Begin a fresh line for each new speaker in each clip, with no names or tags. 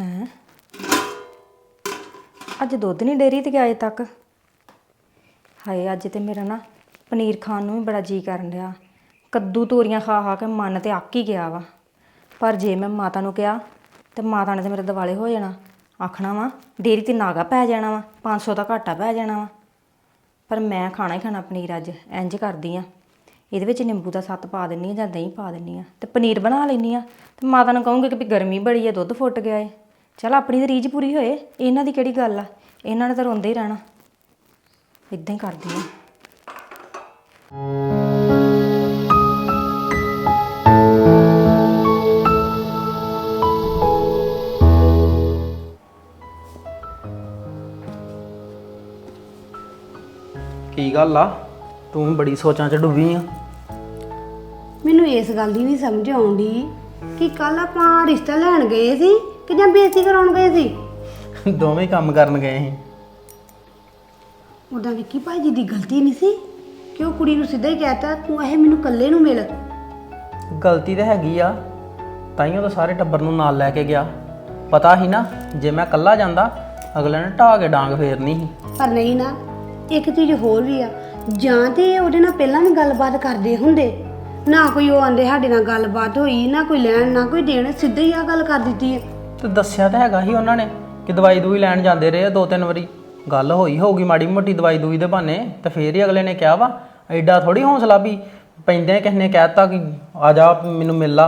ਹੈਂ? ਅੱਜ ਦੁੱਧ ਨਹੀਂ ਡੇਰੀ ਤੇ ਗਿਆ ਅਜੇ ਤੱਕ? ਹਾਏ, ਅੱਜ ਤੇ ਮੇਰਾ ਨਾ ਪਨੀਰ ਖਾਣ ਨੂੰ ਵੀ ਬੜਾ ਜੀ ਕਰਨ ਰਿਹਾ ਕੱਦੂ ਤੋਰੀਆਂ ਖਾ ਖਾ ਕੇ ਮਨ ਤੇ ਅੱਕ ਹੀ ਗਿਆ ਵਾ। ਪਰ ਜੇ ਮੈਂ ਮਾਤਾ ਨੂੰ ਕਿਹਾ, ਤੇ ਮਾਤਾ ਨੇ ਤੇ ਮੇਰੇ ਦਿਵਾਲੇ ਹੋ ਜਾਣਾ। ਆਖਣਾ ਵਾ, ਡੇਰੀ ਤੇ ਨਾਗਾ ਪੈ ਜਾਣਾ ਵਾ 500 ਦਾ ਘਾਟਾ ਪੈ ਜਾਣਾ ਵਾ। ਪਰ ਮੈਂ ਖਾਣਾ ਹੀ ਖਾਣਾ ਪਨੀਰ ਅੱਜ ਇੰਜ ਕਰਦੀ ਆ। ਇਹਦੇ ਵਿੱਚ ਨਿੰਬੂ ਦਾ ਸੱਤ ਪਾ ਦਿੰਨੀ ਆ ਜਾਂ ਦਹੀਂ ਪਾ ਦਿੰਨੀ ਆ। ਤੇ ਪਨੀਰ ਬਣਾ ਲੈਨੀ ਆ। ਤੇ ਮਾਤਾ ਨੂੰ ਕਹੂੰਗੀ ਕਿ ਵੀ ਗਰਮੀ ਬੜੀ ਆ, ਦੁੱਧ ਫੁੱਟ ਗਿਆ ਏ। ਚਲ ਆਪਣੀ ਤਾਂ ਰੀਝ ਪੂਰੀ ਹੋਏ ਇਹਨਾਂ ਦੀ ਕਿਹੜੀ ਗੱਲ ਆ? ਇਹਨਾਂ ਨੇ ਤਾਂ ਰੋਂਦੇ ਹੀ ਰਹਿਣਾ। ਇਦਾਂ ਹੀ ਕਰਦੀ ਆ।
ਕੀ ਗੱਲ ਆ? ਤੂੰ ਬੜੀ ਸੋਚਾਂ 'ਚ ਡੁੱਬੀ ਆ।
ਮੈਨੂੰ ਇਸ ਗੱਲ ਦੀ ਨਹੀਂ ਸਮਝ ਆਉਂਦੀ ਕਿ ਕੱਲ ਆਪਾਂ ਰਿਸ਼ਤਾ ਲੈਣ ਗਏ ਸੀ। ਕਿ ਜਾਂ ਬੇਇੱਜ਼ਤੀ ਕਰਾਉਣ ਗਏ ਸੀ?
ਦੋਵੇਂ ਕੰਮ ਕਰਨ ਗਏ ਸੀ।
ਉਦਾਂ ਵਿੱਕੀ ਭਾਈ ਜੀ ਦੀ ਗਲਤੀ ਨਹੀਂ ਸੀ? ਕਿ ਉਹ ਕੁੜੀ ਨੂੰ ਸਿੱਧਾ ਹੀ ਕਹਿਤਾ ਤੂੰ ਇਹ ਮੈਨੂੰ ਇਕੱਲੇ ਨੂੰ ਮਿਲ।
ਗਲਤੀ ਤਾਂ ਹੈਗੀ ਆ ਤਾਈਓ ਤਾਂ ਸਾਰੇ ਟੱਬਰ ਨੂੰ ਨਾਲ ਲੈ ਕੇ ਗਿਆ। ਪਤਾ ਹੀ ਨਾ ਜੇ ਮੈਂ ਇਕੱਲਾ ਜਾਂਦਾ ਅਗਲੇ ਨੇ ਢਾਹ ਕੇ ਡਾਂਗ ਫੇਰਨੀ ਸੀ।
ਪਰ ਨਹੀਂ ਨਾ ਇੱਕ ਚੀਜ਼ ਹੋਰ ਵੀ ਆ। ਜਾਂ ਤੇ ਇਹ ਉਹਦੇ ਨਾਲ ਪਹਿਲਾਂ ਵੀ ਗੱਲਬਾਤ ਕਰਦੇ ਹੁੰਦੇ। ਨਾ ਕੋਈ ਉਹ ਆਂਦੇ ਸਾਡੇ ਨਾਲ ਗੱਲਬਾਤ ਹੋਈ ਨਾ ਕੋਈ ਲੈਣ ਨਾ ਕੋਈ ਦੇਣ ਸਿੱਧਾ ਹੀ ਆ ਗੱਲ ਕਰ ਦਿੱਤੀ ਹੈ।
ਤੇ ਦੱਸਿਆ ਤਾਂ ਹੈਗਾ ਸੀ ਉਹਨਾਂ ਨੇ ਕਿ ਦਵਾਈ ਦੂਈ ਲੈਣ ਜਾਂਦੇ ਰਹੇ ਆ ਦੋ ਤਿੰਨ ਵਾਰੀ। ਗੱਲ ਹੋਈ ਹੋਊਗੀ ਮਾੜੀ ਮੋਟੀ ਦਵਾਈ ਦੂਈ ਦੇ ਬਹਾਨੇ ਤੇ ਫੇਰ ਹੀ ਅਗਲੇ ਨੇ ਕਿਹਾ ਵਾ ਐਡਾ ਥੋੜੀ ਹੌਸਲਾ ਵੀ ਪੈਂਦੇ ਕਿਸੇ ਨੇ ਕਹਿਤਾ ਕਿ ਆ ਜਾ ਮੈਨੂੰ ਮਿਲ ਲਾ।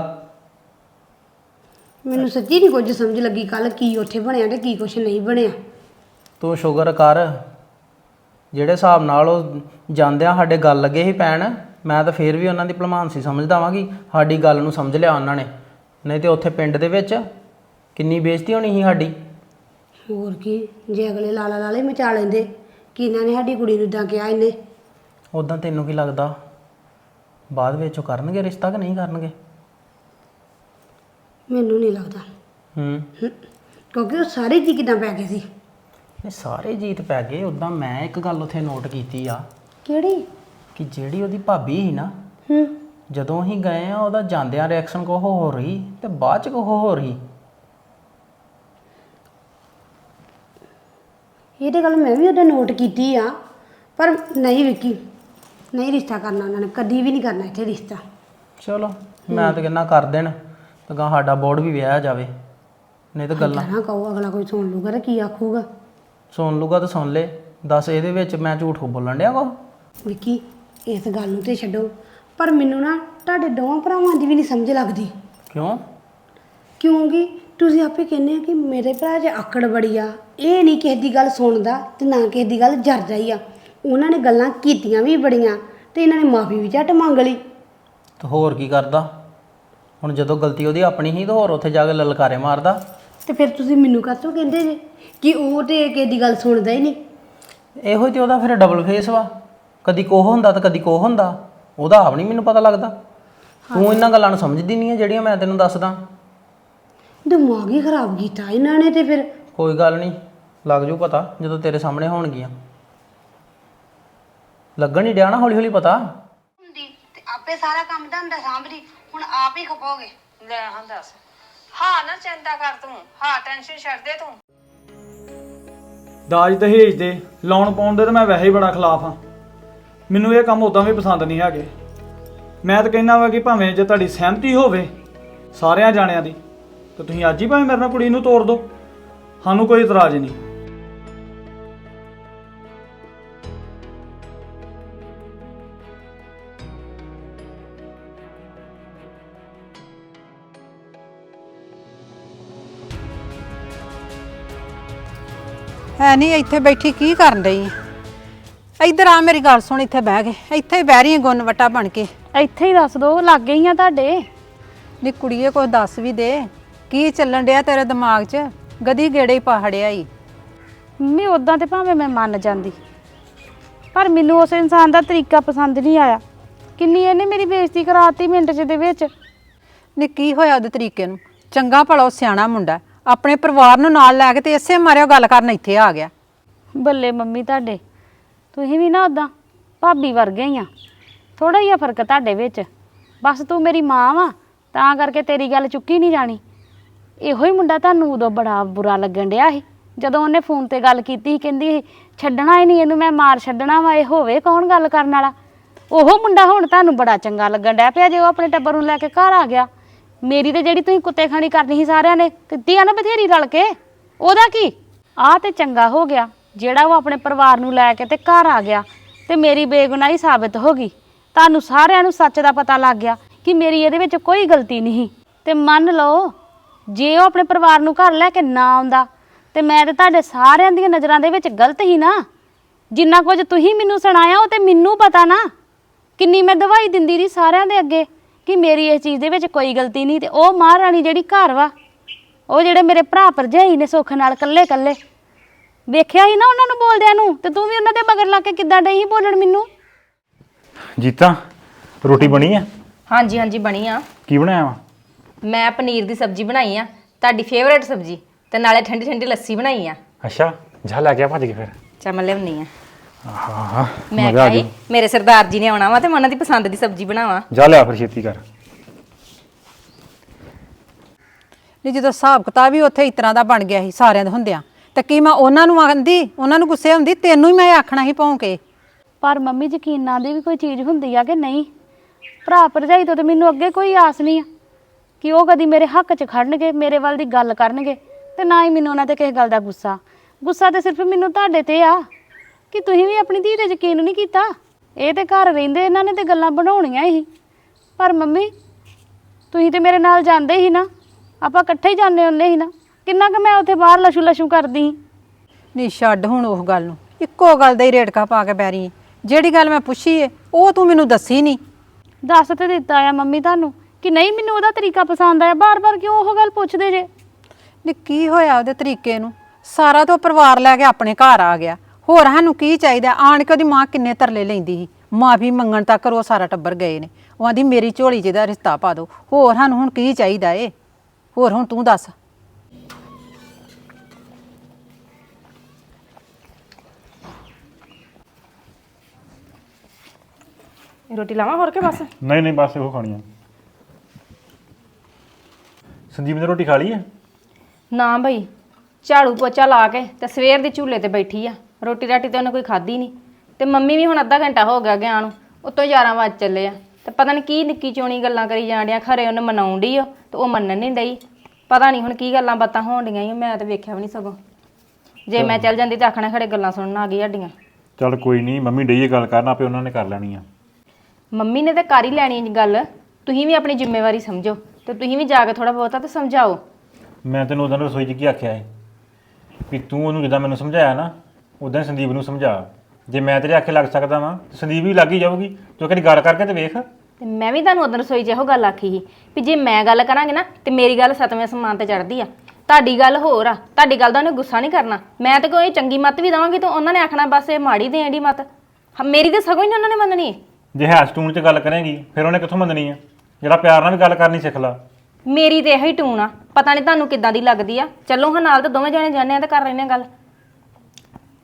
ਮੈਨੂੰ ਸੱਚੀ ਨਹੀਂ ਕੁਝ ਸਮਝ ਲੱਗੀ ਕੱਲ ਕੀ ਉੱਥੇ ਬਣਿਆ ਤੇ ਕੀ ਕੁਝ ਨਹੀਂ ਬਣਿਆ।
ਤੂੰ ਸ਼ੁਕਰ ਕਰ ਜਿਹੜੇ ਹਿਸਾਬ ਨਾਲ ਉਹ ਜਾਂਦਿਆਂ ਸਾਡੇ ਗੱਲ ਲੱਗੇ ਸੀ ਪੈਣ ਮੈਂ ਤਾਂ ਫੇਰ ਵੀ ਉਹਨਾਂ ਦੀ ਭਲਮਾਨਸੀ ਸਮਝਦਾ ਵਾਂ ਕਿ ਸਾਡੀ ਗੱਲ ਨੂੰ ਸਮਝ ਲਿਆ ਉਹਨਾਂ ਨੇ। ਨਹੀਂ ਤੇ ਉੱਥੇ ਪਿੰਡ ਦੇ ਵਿੱਚ ਕਿੰਨੀ ਬੇਇੱਜ਼ਤੀ ਹੋਣੀ ਸੀ ਸਾਡੀ?
ਹੋਰ ਕੀ ਜੇ ਅਗਲੇ ਲਾਲਾ ਲਾਲੇ ਮਚਾ ਲੈਂਦੇ ਕਿ ਇਹਨਾਂ ਨੇ ਸਾਡੀ ਕੁੜੀ ਨੂੰ ਇਦਾਂ ਕਿਹਾ ਇਹਨੇ?
ਉਦਾਂ ਤੈਨੂੰ ਕੀ ਲੱਗਦਾ? ਬਾਅਦ ਵਿੱਚ ਉਹ ਕਰਨਗੇ ਰਿਸ਼ਤਾ ਕਿ ਨਹੀਂ ਕਰਨਗੇ?
ਮੈਨੂੰ ਨਹੀਂ ਲੱਗਦਾ।
ਹੂੰ।
ਕਿਉਂਕਿ ਉਹ ਸਾਰੇ ਜੀ ਕਿਦਾਂ ਪੈ ਗਏ ਸੀ?
ਇਹ ਸਾਰੇ ਜੀਤ ਪੈ ਗਏ ਉਦਾਂ ਮੈਂ ਇੱਕ ਗੱਲ ਉੱਥੇ ਨੋਟ ਕੀਤੀ ਆ।
ਕਿਹੜੀ?
ਕਿ ਜਿਹੜੀ ਉਹਦੀ ਭਾਬੀ ਸੀ ਨਾ
ਹੂੰ।
ਜਦੋਂ ਅਸੀਂ ਗਏ ਆ ਉਹਦਾ ਜਾਂਦਿਆਂ ਰਿਐਕਸ਼ਨ ਕੋ ਹੋ ਰਹੀ ਤੇ ਬਾਅਦ ਚ ਕੋ ਹੋ ਰਹੀ
ਇਹ ਤੇ ਗੱਲ ਮੈਂ ਵੀ ਉਹਦਾ ਨੋਟ ਕੀਤੀ ਆ ਪਰ ਨਹੀਂ ਵਿੱਕੀ ਨਹੀਂ ਰਿਸ਼ਤਾ ਕਰਨਾ ਉਹਨਾਂ ਨੇ ਕਦੀ ਵੀ ਨਹੀਂ ਕਰਨਾ ਇੱਥੇ ਰਿਸ਼ਤਾ।
ਚਲੋ ਮੈਂ ਤਾਂ ਕਹਿੰਦਾ ਕਰ ਦੇਣ ਤਾਂ ਗਾਂ ਸਾਡਾ ਬੋਰਡ ਵੀ ਵਿਆਹ ਜਾਵੇ ਨਹੀਂ ਤਾਂ ਗੱਲਾਂ।
ਨਾ ਕਹੋ ਅਗਲਾ ਕੋਈ ਸੁਣ ਲੂਗਾ ਤੇ ਕੀ ਆਖੂਗਾ।
ਸੁਣ ਲੂਗਾ ਤਾਂ ਸੁਣ ਲੈ ਦੱਸ ਇਹਦੇ ਵਿੱਚ ਮੈਂ ਝੂਠ ਬੋਲਣ ਡਿਆ ਕੋ
ਵਿੱਕੀ ਇਸ ਗੱਲ ਨੂੰ ਤੇ ਛੱਡੋ ਪਰ ਮੈਨੂੰ ਨਾ ਤੁਹਾਡੇ ਦੋਵਾਂ ਭਰਾਵਾਂ ਦੀ ਵੀ ਨਹੀਂ ਸਮਝ ਲੱਗਦੀ।
ਕਿਉਂ?
ਕਿਉਂਕਿ ਤੁਸੀਂ ਆਪੇ ਕਹਿੰਦੇ ਆ ਕਿ ਮੇਰੇ ਭਰਾ 'ਚ ਆਕੜ ਬੜੀ ਆ ਇਹ ਨਹੀਂ ਕਿਸੇ ਦੀ ਗੱਲ ਸੁਣਦਾ ਤੇ ਨਾ ਕਿਸੇ ਦੀ ਗੱਲ ਜਰਦਾ ਹੀ ਆ। ਉਹਨਾਂ ਨੇ ਗੱਲਾਂ ਕੀਤੀਆਂ ਵੀ ਬੜੀਆਂ ਤੇ ਇਹਨਾਂ ਨੇ ਮਾਫੀ ਵੀ ਝੱਟ ਮੰਗ ਲਈ।
ਤੇ ਹੋਰ ਕੀ ਕਰਦਾ? ਹੁਣ ਜਦੋਂ ਗਲਤੀ ਉਹਦੀ ਆਪਣੀ ਸੀ ਤਾਂ ਹੋਰ ਉੱਥੇ ਜਾ ਕੇ ਲਲਕਾਰੇ ਮਾਰਦਾ।
ਤੇ ਫਿਰ ਤੁਸੀਂ ਮੈਨੂੰ ਕਾਹਤੋਂ ਕਹਿੰਦੇ ਜੇ ਕਿ ਉਹ ਤੇ ਕਿਸੇ ਦੀ ਗੱਲ ਸੁਣਦਾ ਹੀ ਨਹੀਂ?
ਇਹੋ ਹੀ ਤੇ ਉਹਦਾ ਫਿਰ ਡਬਲ ਫੇਸ ਵਾ। ਕਦੀ ਕੋਹ ਹੁੰਦਾ ਤਾਂ ਕਦੀ ਕੋਹ ਹੁੰਦਾ। ਉਹਦਾ ਆਪ ਨਹੀਂ ਮੈਨੂੰ ਪਤਾ ਲੱਗਦਾ। ਤੂੰ ਇਹਨਾਂ ਗੱਲਾਂ ਨੂੰ ਸਮਝਦੀ ਨਹੀਂ ਹੈ ਜਿਹੜੀਆਂ ਮੈਂ ਤੈਨੂੰ ਦੱਸਦਾ।
ਦਿਮਾਗ ਹੀ ਖਰਾਬ ਕੀਤਾ ਇਹਨਾਂ ਨੇ ਤੇ ਫਿਰ।
ਕੋਈ ਗੱਲ ਨਹੀਂ ਲੱਗ ਜੂ ਪਤਾ ਜਦੋਂ ਤੇਰੇ ਸਾਹਮਣੇ ਹੋਣਗੀਆਂ। ਲੱਗਣ ਹੀ ਡਿਆ ਨਾ ਹੌਲੀ ਹੌਲੀ ਪਤਾ?
ਹੁੰਦੀ ਤੇ ਆਪੇ ਸਾਰਾ ਕੰਮ ਧੰਦਾ ਸਾਂਭਦੀ ਹੁਣ ਆਪ ਹੀ ਖਪੋਗੇ।
ਲੈ ਹਾਂ ਦੱਸ ਹਾਂ ਨਾ ਚਿੰਤਾ ਕਰ ਤੂੰ ਹਾਂ ਟੈਨਸ਼ਨ ਛੱਡ ਦੇ ਤੂੰ।
ਦਾਜ ਦਹੇਜ ਦੇ ਲੋਨ ਪਾਉਣ ਦੇ ਤਾਂ ਮੈਂ ਵੈਸੇ ਹੀ ਬੜਾ ਖਿਲਾਫ ਹਾਂ। ਮੈਨੂੰ ਇਹ ਕੰਮ ਉਦਾਂ ਵੀ ਪਸੰਦ ਨਹੀਂ ਹੈਗੇ। ਮੈਂ ਤਾਂ ਕਹਿੰਦਾ ਵਾ ਕਿ ਭਾਵੇਂ ਜੇ ਤੁਹਾਡੀ ਸਹਿਮਤੀ ਹੋਵੇ ਸਾਰਿਆਂ ਜਾਣਿਆਂ ਦੀ। ਤਾਂ ਤੁਸੀਂ ਅੱਜ ਹੀ ਭਾਵੇਂ ਮੇਰੇ ਨਾਲ ਕੁੜੀ ਨੂੰ ਤੋੜ ਦਿਓ। ਸਾਨੂੰ ਕੋਈ ਇਤਰਾਜ਼ ਨਹੀਂ।
ਹੈ ਨਹੀਂ ਇੱਥੇ ਬੈਠੀ ਕੀ ਕਰਨ ਰਹੀ ਇੱਧਰ ਆ ਮੇਰੀ ਗੱਲ ਸੁਣ ਇੱਥੇ ਬਹਿ ਕੇ। ਇੱਥੇ ਹੀ ਬਹਿ ਰਹੀ ਗੁੰਨ ਵਟਾ ਬਣ ਕੇ।
ਇੱਥੇ ਹੀ ਦੱਸ ਦੋ ਲੱਗ ਗਈ ਆ ਤੁਹਾਡੇ।
ਨੀ ਕੁੜੀਏ ਕੋਈ ਦੱਸ ਵੀ ਦੇ। ਕੀ ਚੱਲਣ ਡਿਆ ਤੇਰੇ ਦਿਮਾਗ 'ਚ? ਗਦੀ ਗੇੜੇ ਹੀ ਪਹਾੜਿਆ ਈ।
ਮੰਮੀ ਉਦਾਂ ਤੇ ਭਾਵੇਂ ਮੈਂ ਮੰਨ ਜਾਂਦੀ। ਪਰ ਮੈਨੂੰ ਉਸ ਇਨਸਾਨ ਦਾ ਤਰੀਕਾ ਪਸੰਦ ਨਹੀਂ ਆਇਆ। ਕਿੰਨੀ ਇਹਨੇ ਮੇਰੀ ਬੇਇੱਜ਼ਤੀ ਕਰਾਤੀ ਮਿੰਟ ਚ ਦੇ ਵਿੱਚ।
ਨੀ ਕੀ ਹੋਇਆ ਉਹਦੇ ਤਰੀਕੇ ਨੂੰ? ਚੰਗਾ ਭਲਾ ਉਹ ਸਿਆਣਾ ਮੁੰਡਾ ਆਪਣੇ ਪਰਿਵਾਰ ਨੂੰ ਨਾਲ ਲੈ ਕੇ ਤੇ ਇਸੇ ਮਾਰਿਓ ਗੱਲ ਕਰਨ ਇੱਥੇ ਆ ਗਿਆ।
ਬੱਲੇ ਮੰਮੀ ਤੁਹਾਡੇ ਤੁਸੀਂ ਵੀ ਨਾ ਉਦਾਂ ਭਾਬੀ ਵਰਗੇ ਹੀ ਆ। ਥੋੜਾ ਜਿਹਾ ਫ਼ਰਕ ਤੁਹਾਡੇ ਵਿੱਚ। ਬਸ ਤੂੰ ਮੇਰੀ ਮਾਂ ਵਾ ਤਾਂ ਕਰਕੇ ਤੇਰੀ ਗੱਲ ਚੁੱਕੀ ਨਹੀਂ ਜਾਣੀ। ਇਹੋ ਹੀ ਮੁੰਡਾ ਤੁਹਾਨੂੰ ਉਦੋਂ ਬੜਾ ਬੁਰਾ ਲੱਗਣ ਡਿਆ ਸੀ। ਜਦੋਂ ਉਹਨੇ ਫੋਨ ਤੇ ਗੱਲ ਕੀਤੀ ਸੀ ਕਹਿੰਦੀ ਸੀ, ਛੱਡਣਾ ਹੀ ਨਹੀਂ ਇਹਨੂੰ ਮੈਂ ਮਾਰ ਛੱਡਣਾ ਵਾ ਇਹ ਹੋਵੇ ਕੌਣ ਗੱਲ ਕਰਨ ਵਾਲਾ? ਉਹ ਮੁੰਡਾ ਹੁਣ ਤੁਹਾਨੂੰ ਬੜਾ ਚੰਗਾ ਲੱਗਣ ਡਿਆ ਪਿਆ ਜੇ ਉਹ ਆਪਣੇ ਟੱਬਰ ਨੂੰ ਲੈ ਕੇ ਘਰ ਆ ਗਿਆ। ਮੇਰੀ ਤੇ ਜਿਹੜੀ ਤੁਸੀਂ ਕੁੱਤੇ ਖਾਣੀ ਕਰਨੀ ਸੀ ਸਾਰਿਆਂ ਨੇ ਕੀਤੀ ਆ ਨਾ ਬਥੇਰੀ ਰਲ ਕੇ? ਉਹਦਾ ਕੀ? ਆ ਤੇ ਚੰਗਾ ਹੋ ਗਿਆ ਜਿਹੜਾ ਉਹ ਆਪਣੇ ਪਰਿਵਾਰ ਨੂੰ ਲੈ ਕੇ ਤੇ ਘਰ ਆ ਗਿਆ ਤੇ ਮੇਰੀ ਬੇਗੁਨਾਹੀ ਸਾਬਤ ਹੋ ਗਈ। ਤੁਹਾਨੂੰ ਸਾਰਿਆਂ ਨੂੰ ਸੱਚ ਦਾ ਪਤਾ ਲੱਗ ਗਿਆ ਕਿ ਮੇਰੀ ਇਹਦੇ ਵਿੱਚ ਕੋਈ ਗਲਤੀ ਨਹੀਂ ਤੇ ਮੰਨ ਲਓ ਜੇ ਉਹ ਆਪਣੇ ਪਰਿਵਾਰ ਨੂੰ ਘਰ ਲੈ ਕੇ ਨਾ ਆਉਂਦਾ ਤੇ ਮੈਂ ਤੇ ਤੁਹਾਡੇ ਸਾਰਿਆਂ ਦੀਆਂ ਨਜ਼ਰਾਂ ਦੇ ਵਿੱਚ ਗਲਤ ਹੀ ਨਾ। ਜਿੰਨਾ ਕੁਝ ਤੁਸੀਂ ਮੈਨੂੰ ਸੁਣਾਇਆ ਉਹ ਤੇ ਮੈਨੂੰ ਪਤਾ ਨਾ। ਕਿੰਨੀ ਮੈਂ ਦਵਾਈ ਦਿੰਦੀ ਰਹੀ ਸਾਰਿਆਂ ਦੇ ਅੱਗੇ ਕਿ ਮੇਰੀ ਇਸ ਚੀਜ਼ ਦੇ ਵਿੱਚ ਕੋਈ ਗਲਤੀ ਨਹੀਂ ਤੇ ਉਹ ਮਹਾਰਾਣੀ ਜਿਹੜੀ ਘਰ ਵਾ ਉਹ ਜਿਹੜੇ ਮੇਰੇ ਭਰਾ ਭਰਜਾਈ ਨੇ ਸੁੱਖ ਨਾਲ ਕੱਲੇ ਕੱਲੇ ਵੇਖਿਆ ਹੀ ਨਾ ਉਹਨਾਂ ਨੂੰ ਬੋਲਦਿਆਂ ਨੂੰ ਤੇ ਤੂੰ ਵੀ ਉਹਨਾਂ ਦੇ ਮਗਰ ਲਾ ਕੇ ਕਿੱਦਾਂ ਡਈ ਸੀ ਬੋਲਣ ਮੈਨੂੰ?
ਜੀਤਾ ਰੋਟੀ ਬਣੀ ਆ?
ਹਾਂਜੀ ਹਾਂਜੀ ਬਣੀ ਆ।
ਕੀ ਬਣਾਇਆ ਵਾ?
ਮੈਂ ਪਨੀਰ ਦੀ ਸਬਜ਼ੀ ਬਣਾਈ ਆ ਤੁਹਾਡੀ ਫੇਵਰੇਟ ਸਬਜ਼ੀ ਤੇ ਨਾਲੇ ਠੰਡੀ ਠੰਡੀ ਲੱਸੀ ਬਣਾਈ ਆ।
ਅੱਛਾ ਜਾ ਲੈ ਕੇ ਆ ਭੱਜ ਕੇ ਫਿਰ।
ਚਾ ਮੈਂ ਲਿਆਉਣੀ ਆ।
ਆਹਾ
ਮੈਂ
ਮਜ਼ਾ ਆ
ਕਿਹਾ
ਗਿਆ
ਮੇਰੇ ਸਰਦਾਰ ਜੀ ਨੇ ਆਉਣਾ ਵਾ ਤੇ ਮੈਂ ਉਹਨਾਂ ਦੀ ਪਸੰਦ ਦੀ ਸਬਜ਼ੀ ਬਣਾਵਾਂ।
ਜਾ ਲਿਆ ਫਿਰ ਛੇਤੀ ਕਰ।
ਨਹੀਂ ਜਦੋਂ ਹਿਸਾਬ ਕਿਤਾਬ ਹੀ ਉੱਥੇ ਇਸ ਤਰ੍ਹਾਂ ਦਾ ਬਣ ਗਿਆ ਸੀ ਸਾਰਿਆਂ ਦੇ ਹੁੰਦਿਆਂ ਤੇ ਕੀ ਮੈਂ ਉਹਨਾਂ ਨੂੰ ਆਂਦੀ ਉਹਨਾਂ ਨੂੰ ਗੁੱਸੇ ਹੁੰਦੀ ਤੈਨੂੰ ਹੀ ਮੈਂ ਆਖਣਾ ਸੀ ਭੌਂ ਕੇ
ਪਰ ਮੰਮੀ ਯਕੀਨਾਂ ਦੀ ਵੀ ਕੋਈ ਚੀਜ਼ ਹੁੰਦੀ ਆ ਕਿ ਨਹੀਂ? ਭਰਾ ਭਰਜਾਈ ਤੋਂ ਤੇ ਮੈਨੂੰ ਅੱਗੇ ਕੋਈ ਆਸ ਨਹੀਂ ਆ। ਕਿ ਉਹ ਕਦੀ ਮੇਰੇ ਹੱਕ 'ਚ ਖੜਨਗੇ ਮੇਰੇ ਵੱਲ ਦੀ ਗੱਲ ਕਰਨਗੇ ਤੇ ਨਾ ਹੀ ਮੈਨੂੰ ਉਹਨਾਂ ਤੇ ਕਿਸੇ ਗੱਲ ਦਾ ਗੁੱਸਾ। ਗੁੱਸਾ ਤੇ ਸਿਰਫ ਮੈਨੂੰ ਤੁਹਾਡੇ ਤੇ ਆ। ਕਿ ਤੁਸੀਂ ਵੀ ਆਪਣੀ ਧੀ ਤੇ ਯਕੀਨ ਨਹੀਂ ਕੀਤਾ? ਇਹ ਤੇ ਘਰ ਰਹਿੰਦੇ ਇਹਨਾਂ ਨੇ ਤੇ ਗੱਲਾਂ ਬਣਾਉਣੀਆਂ ਹੀ। ਪਰ ਮੰਮੀ ਤੁਸੀਂ ਤੇ ਮੇਰੇ ਨਾਲ ਜਾਂਦੇ ਹੀ ਨਾ। ਆਪਾਂ ਇਕੱਠੇ ਹੀ ਜਾਂਦੇ ਹੁੰਦੇ ਸੀ ਨਾ। ਕਿੰਨਾ ਕੁ ਮੈਂ ਉੱਥੇ ਬਾਹਰ ਲਸ਼ੂ ਲਸ਼ੂ ਕਰਦੀ ਸੀ?
ਨਹੀਂ ਛੱਡ ਹੁਣ ਉਹ ਗੱਲ ਨੂੰ। ਇੱਕੋ ਗੱਲ ਦਾ ਹੀ ਰੇੜਕਾ ਪਾ ਕੇ ਬੈਰੀ ਜਿਹੜੀ ਗੱਲ ਮੈਂ ਪੁੱਛੀ ਏ ਉਹ ਤੂੰ ਮੈਨੂੰ ਦੱਸੀ ਨਹੀਂ
ਦੱਸ ਤੇ ਦਿੱਤਾ ਆ ਮੰਮੀ ਤੁਹਾਨੂੰ। ਕਿ ਨਹੀਂ ਮੈਨੂੰ ਉਹਦਾ ਤਰੀਕਾ ਪਸੰਦ ਆਇਆ? ਬਾਰ-ਬਾਰ ਕਿਉਂ ਉਹ ਗੱਲ ਪੁੱਛਦੇ ਜੇ?
ਨੀ ਕੀ ਹੋਇਆ ਉਹਦੇ ਤਰੀਕੇ ਨੂੰ? ਸਾਰਾ ਤੋਂ ਪਰਿਵਾਰ ਲੈ ਕੇ ਆਪਣੇ ਘਰ ਆ ਗਿਆ। ਹੋਰ ਸਾਨੂੰ ਕੀ ਚਾਹੀਦਾ? ਆਣ ਕੇ ਉਹਦੀ ਮਾਂ ਕਿੰਨੇ ਤਰਲੇ ਲੈਂਦੀ ਸੀ? ਮਾਫੀ ਮੰਗਣ ਤੱਕ ਉਹ ਸਾਰਾ ਟੱਬਰ ਗਏ ਨੇ। ਉਹ ਆਂਦੀ ਮੇਰੀ ਝੋਲੀ 'ਚ ਇਹਦਾ ਰਿਸ਼ਤਾ ਪਾ ਦਿਓ। ਹੋਰ ਸਾਨੂੰ ਹੁਣ ਕੀ ਚਾਹੀਦਾ ਏ? ਹੋਰ ਹੁਣ ਤੂੰ ਦੱਸ।
ਰੋਟੀ ਲਾਵਾਂ ਹੋਰ ਕੇ ਬਸ?
ਨਹੀਂ ਨਹੀਂ ਬਸ ਇਹੋ ਖਾਣੀ ਆ ਸੰਜੀਵ ਨੇ ਰੋਟੀ ਖਾ ਲਈ ਹੈ
ਨਾ ਬਈ ਝਾੜੂ ਪੋਚਾ ਲਾ ਕੇ ਤੇ ਸਵੇਰ ਦੇ ਝੂਲੇ ਤੇ ਬੈਠੀ ਆ। ਰੋਟੀ ਰਾਟੀ ਤੇ ਉਹਨੇ ਕੋਈ ਖਾਧੀ ਨਹੀਂ। ਤੇ ਮੰਮੀ ਵੀ ਹੁਣ ਅੱਧਾ ਘੰਟਾ ਹੋ ਗਿਆ ਗਿਆ ਨੂੰ ਉੱਤੋਂ 11 ਵਜ ਚੱਲੇ ਆ। ਤੇ ਪਤਾ ਨਹੀਂ ਕੀ ਨਿੱਕੀ ਚੋਣੀ ਗੱਲਾਂ ਕਰੀ ਜਾਣ ਡਿਆ ਖਰੇ ਉਹਨੇ ਮਨਾਉਣ ਡਈ ਓ ਤੇ ਉਹ ਮੰਨਣ ਨਹੀਂ ਡਈ। ਪਤਾ ਨਹੀਂ ਹੁਣ ਕੀ ਗੱਲਾਂ ਬਾਤਾਂ ਹੋਣ ਡੀਆਂ ਈ ਮੈਂ ਤਾਂ ਵੇਖਿਆ ਵੀ ਨਹੀਂ ਸਗੋਂ। ਜੇ ਮੈਂ ਚੱਲ ਜਾਂਦੀ ਤਾਂ ਆਖਣਾ ਖੜੇ ਗੱਲਾਂ ਸੁਣਨ ਆ ਗਈ ਸਾਡੀਆਂ।
ਚੱਲ ਕੋਈ ਨਹੀਂ ਮੰਮੀ ਡਈਏ ਗੱਲ ਕਰਨ ਆਪੇ ਉਹਨਾਂ ਨੇ ਕਰ ਲੈਣੀ ਆ।
ਮੰਮੀ ਨੇ ਤਾਂ ਕਰ ਹੀ ਲੈਣੀ ਗੱਲ ਤੁਸੀਂ ਵੀ ਆਪਣੀ ਜ਼ਿੰਮੇਵਾਰੀ ਸਮਝੋ। ਤੇ ਤੁਸੀਂ ਵੀ ਜਾ ਕੇ ਥੋੜਾ ਬਹੁਤਾ ਤੇ ਸਮਝਾਓ।
ਮੈਂ ਤੈਨੂੰ ਉਦੋਂ ਰਸੋਈ 'ਚ ਕੀ ਆਖਿਆ ਹੈ ਵੀ ਤੂੰ ਉਹਨੂੰ ਜਿੱਦਾਂ ਮੈਨੂੰ ਸਮਝਾਇਆ ਨਾ ਉਦਾਂ ਹੀ ਸੰਦੀਪ ਨੂੰ ਸਮਝਾ। ਜੇ ਮੈਂ ਤੇਰੇ ਆਖੇ ਲੱਗ ਸਕਦਾ ਵਾਂ ਤੇ ਸੰਦੀਪ ਵੀ ਲੱਗ ਹੀ ਜਾਊਗੀ। ਤੂੰ ਕਦੀ ਗੱਲ ਕਰਕੇ ਤੇ ਵੇਖ।
ਤੇ ਮੈਂ ਵੀ ਤੁਹਾਨੂੰ ਉਦੋਂ ਰਸੋਈ 'ਚ ਇਹੋ ਗੱਲ ਆਖੀ ਸੀ ਵੀ ਜੇ ਮੈਂ ਗੱਲ ਕਰਾਂਗੇ ਨਾ ਤੇ ਮੇਰੀ ਗੱਲ ਸਤਵੇਂ ਅਸਮਾਨ ਤੇ ਚੜ੍ਹਦੀ ਆ। ਤੁਹਾਡੀ ਗੱਲ ਹੋਰ ਆ ਤੁਹਾਡੀ ਗੱਲ ਦਾ ਉਹਨੇ ਗੁੱਸਾ ਨਹੀਂ ਕਰਨਾ। ਮੈਂ ਤਾਂ ਕੋਈ ਚੰਗੀ ਮੱਤ ਵੀ ਦਵਾਂਗੀ ਤਾਂ ਉਹਨਾਂ ਨੇ ਆਖਣਾ ਬਸ ਇਹ ਮਾੜੀ ਦੇਣ ਦੀ ਮੱਤ। ਹਾਂ, ਮੇਰੀ ਤਾਂ ਸਗੋਂ ਹੀ ਨਹੀਂ ਉਹਨਾਂ ਨੇ ਮੰਨਣੀ।
ਜੇ ਹੈਸ ਟੂਨ 'ਚ ਗੱਲ ਕਰੇਗੀ ਫਿਰ ਉਹਨੇ ਕਿੱਥੋਂ ਮੰਨਣੀ ਆ? ਜਿਹੜਾ ਪਿਆਰ ਨਾਲ ਵੀ ਗੱਲ ਕਰਨੀ ਸਿੱਖ ਲਾ।
ਮੇਰੀ ਤੇ ਇਹੋ ਟੂਣ ਆ। ਪਤਾ ਨਹੀਂ ਤੁਹਾਨੂੰ ਕਿੱਦਾਂ ਦੀ ਲੱਗਦੀ ਆ। ਚੱਲੋ ਹਾਂ ਨਾਲ ਤਾਂ ਦੋਵੇਂ ਜਣੇ ਜਾਂਦੇ ਆ ਤੇ ਕਰ ਲੈਨੇ ਆ ਗੱਲ।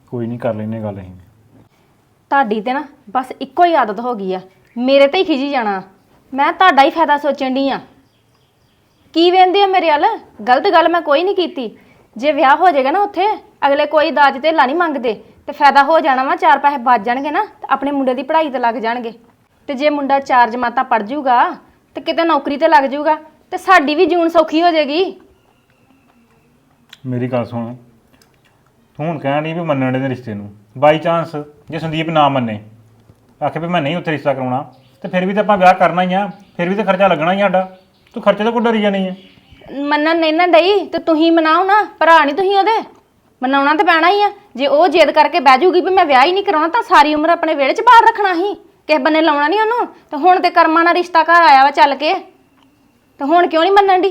ਕੋਈ ਨਹੀਂ ਕਰ ਲੈਨੇ ਗੱਲ ਅਸੀਂ।
ਤੁਹਾਡੀ ਤੇ ਨਾ ਬਸ ਇੱਕੋ ਹੀ ਆਦਤ ਹੋ ਗਈ ਆ। ਮੇਰੇ ਤੇ ਹੀ ਖਿਜੀ ਜਾਣਾ। ਮੈਂ ਤੁਹਾਡਾ ਹੀ ਫਾਇਦਾ ਸੋਚਣ ਦੀ ਆ। ਕੀ ਵੇਂਦੇ ਹੋ ਮੇਰੇ ਵੱਲ? ਗਲਤ ਗੱਲ ਮੈਂ ਕੋਈ ਨਹੀਂ ਕੀਤੀ। ਜੇ ਵਿਆਹ ਹੋ ਜਾਏਗਾ ਨਾ ਉੱਥੇ ਅਗਲੇ ਕੋਈ ਦਾਜ ਤੇ ਨਹੀਂ ਮੰਗਦੇ। ਤੇ ਫਾਇਦਾ ਹੋ ਜਾਣਾ ਵਾ ਚਾਰ ਪੈਸੇ ਬਚ ਜਾਣਗੇ ਨਾ ਤੇ ਆਪਣੇ ਮੁੰਡੇ ਦੀ ਪੜ੍ਹਾਈ ਤੇ ਲੱਗ ਜਾਣਗੇ। ਤੇ ਜੇ ਮੁੰਡਾ ਚਾਰ ਜਮਾਤਾਂ ਪੜ ਜਾਊਗਾ ਤੇ ਕਿਤੇ ਨੌਕਰੀ ਤੇ ਲੱਗ ਜਾਊਗਾ ਤੇ ਸਾਡੀ ਵੀ ਜੂਨ ਸੌਖੀ ਹੋ ਜਾਏਗੀ।
ਮੇਰੀ ਗੱਲ ਸੁਣ। ਤੂੰ ਹੁਣ ਕਹਿਣ ਡਈ ਵੀ ਮੰਨਣ ਦੇ ਰਿਸ਼ਤੇ ਨੂੰ। ਬਾਈ ਚਾਂਸ ਜੇ ਸੰਦੀਪ ਨਾ ਮੰਨੇ। ਆਖੇ ਵੀ ਮੈਂ ਨਹੀਂ ਉੱਥੇ ਰਿਸ਼ਤਾ ਕਰਾਉਣਾ। ਤੇ ਫਿਰ ਵੀ ਤਾਂ ਆਪਾਂ ਵਿਆਹ ਕਰਨਾ ਹੀ ਆ। ਫਿਰ ਵੀ ਤਾਂ ਖਰਚਾ ਲੱਗਣਾ ਹੀ ਆ ਸਾਡਾ। ਤੂੰ ਖਰਚੇ ਤੋਂ ਕੋਈ ਡਰੀ ਜਾਣੀ ਹੈ
ਮੰਨਣ ਨਹੀਂ ਨਾ ਡਈ ਤੇ ਤੁਸੀਂ ਮਨਾਓ ਨਾ। ਭਰਾ ਨਹੀਂ ਤੁਸੀਂ ਉਹਦੇ। ਮਨਾਉਣਾ ਤੇ ਪੈਣਾ ਹੀ ਆ। ਜੇ ਉਹ ਜਿੱਦ ਕਰਕੇ ਬਹਿ ਜੂਗੀ ਵੀ ਮੈਂ ਵਿਆਹ ਹੀ ਨਹੀਂ ਕਰਾਉਣਾ ਤਾਂ ਸਾਰੀ ਉਮਰ ਆਪਣੇ ਵਿਹੜੇ 'ਚ ਬਾਹਰ ਰੱਖਣਾ ਸੀ ਕਿਸੇ ਬੰਨੇ ਲਾਉਣਾ ਨਹੀਂ ਉਹਨੂੰ ਤੇ ਹੁਣ ਤੇ ਕਰਮਾਂ ਨਾਲ ਰਿਸ਼ਤਾ ਘਰ ਆਇਆ ਵਾ ਚੱਲ ਕੇ। ਤੇ ਹੁਣ ਕਿਉਂ ਨਹੀਂ ਮੰਨਣ ਦੀ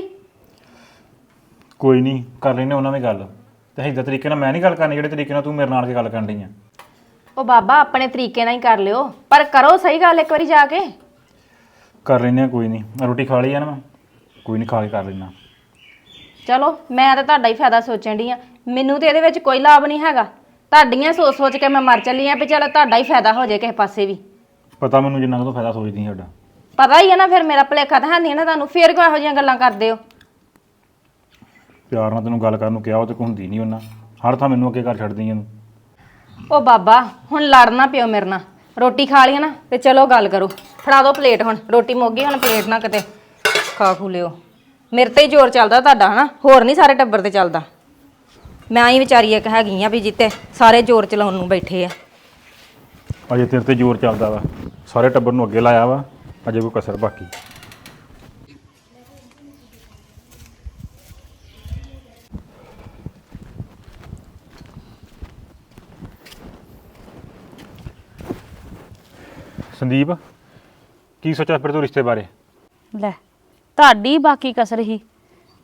ਕੋਈ ਨਹੀਂ ਕਰ ਲੈਨੇ ਉਹਨਾਂ ਦੀ ਗੱਲ। ਤੇ ਇਦਾਂ ਤਰੀਕੇ ਨਾਲ ਮੈਂ ਨਹੀਂ ਗੱਲ ਕਰਨੀ ਜਿਹੜੇ ਤਰੀਕੇ ਨਾਲ ਤੂੰ ਮੇਰੇ ਨਾਲ ਕੇ ਗੱਲ ਕਰਨ ਡਈ ਆ।
ਉਹ ਬਾਬਾ ਆਪਣੇ ਤਰੀਕੇ ਨਾਲ ਹੀ ਕਰ ਲਿਓ ਪਰ ਕਰੋ ਸਹੀ ਗੱਲ ਇੱਕ ਵਾਰੀ ਜਾ ਕੇ।
ਕਰ ਲੈਨੇ ਆ ਕੋਈ ਨਹੀਂ। ਰੋਟੀ ਖਾ ਲਈ ਆ ਨਾ ਮੈਂ ਕੋਈ ਨਹੀਂ ਖਾ ਕੇ ਕਰ ਲੈਣਾ
ਚਲੋ ਮੈਂ ਤਾਂ ਤੁਹਾਡਾ ਹੀ ਫਾਇਦਾ ਸੋਚਣ ਦੀ ਆ। ਮੈਨੂੰ ਤੇ ਇਹਦੇ ਵਿੱਚ ਕੋਈ ਲਾਭ ਨਹੀਂ ਹੈਗਾ। ਤੁਹਾਡੀਆਂ ਸੋਚ ਸੋਚ ਕੇ ਮੈਂ ਮਰ ਚੱਲੀ ਆ ਵੀ ਚਲੋ ਤੁਹਾਡਾ ਹੀ ਫਾਇਦਾ ਹੋ ਜਾਏ ਕਿਸੇ ਪਾਸੇ ਵੀ।
ਪਤਾ ਮੈਨੂੰ ਜਿੰਨਾ ਕੁ ਤੂੰ ਫਾਇਦਾ ਸੋਚਦੀ ਸਾਡਾ।
ਪਤਾ ਹੀ ਹੈ ਨਾ ਫਿਰ ਮੇਰਾ ਭਲੇਖਾ ਤਾਂ ਹੈ ਨਹੀਂ ਨਾ ਤੁਹਾਨੂੰ। ਫੇਰ ਕਿਉਂ ਇਹੋ ਜਿਹੀਆਂ ਗੱਲਾਂ ਕਰਦੇ ਹੋ?
ਪਿਆਰ ਨਾਲ ਤੈਨੂੰ ਗੱਲ ਕਰਨ ਨੂੰ ਕਿਹਾ ਉਹ ਤੇ ਕੋਈ ਹੁੰਦੀ ਨਹੀਂ ਉਹਨਾਂ। ਹਰ ਥਾਂ ਮੈਨੂੰ ਅੱਗੇ ਘਰ ਛੱਡਦੀ ਇਹਨੂੰ
ਉਹ ਬਾਬਾ ਹੁਣ ਲੜਨਾ ਪਿਓ ਮੇਰੇ ਨਾਲ। ਰੋਟੀ ਖਾ ਲਈ ਨਾ ਤੇ ਚਲੋ ਗੱਲ ਕਰੋ। ਫੜਾ ਦਿਓ ਪਲੇਟ ਹੁਣ। ਰੋਟੀ ਮੁੱਕ ਗਈ ਹੁਣ ਪਲੇਟ ਨਾ ਕਿਤੇ। ਖਾ ਖੂ ਲਿਓ। ਮੇਰੇ ਤੇ ਹੀ ਜ਼ੋਰ ਚੱਲਦਾ ਤੁਹਾਡਾ ਹਨਾ? ਹੋਰ ਨਹੀਂ ਸਾਰੇ ਟੱਬਰ ਤੇ ਚੱਲਦਾ। ਮੈਂ ਹੀ ਵਿਚਾਰੀ ਇੱਕ ਹੈਗੀ ਆ ਵੀ ਜਿੱਤੇ ਸਾਰੇ ਜ਼ੋਰ ਚਲਾਉਣ ਨੂੰ ਬੈਠੇ ਆ।
ਅਜੇ ਤੇਰੇ ਤੇ ਜ਼ੋਰ ਚੱਲਦਾ ਵਾ। ਸਾਰੇ ਟੱਬਰ ਨੂੰ ਅੱਗੇ ਲਾਇਆ ਵਾ, ਅਜੇ ਕੋਈ ਕਸਰ ਬਾਕੀ। ਸੰਦੀਪ, ਕੀ ਸੋਚਿਆ ਫਿਰ ਤੂੰ ਰਿਸ਼ਤੇ ਬਾਰੇ?
ਲੈ, ਤੁਹਾਡੀ ਬਾਕੀ ਕਸਰ ਹੀ।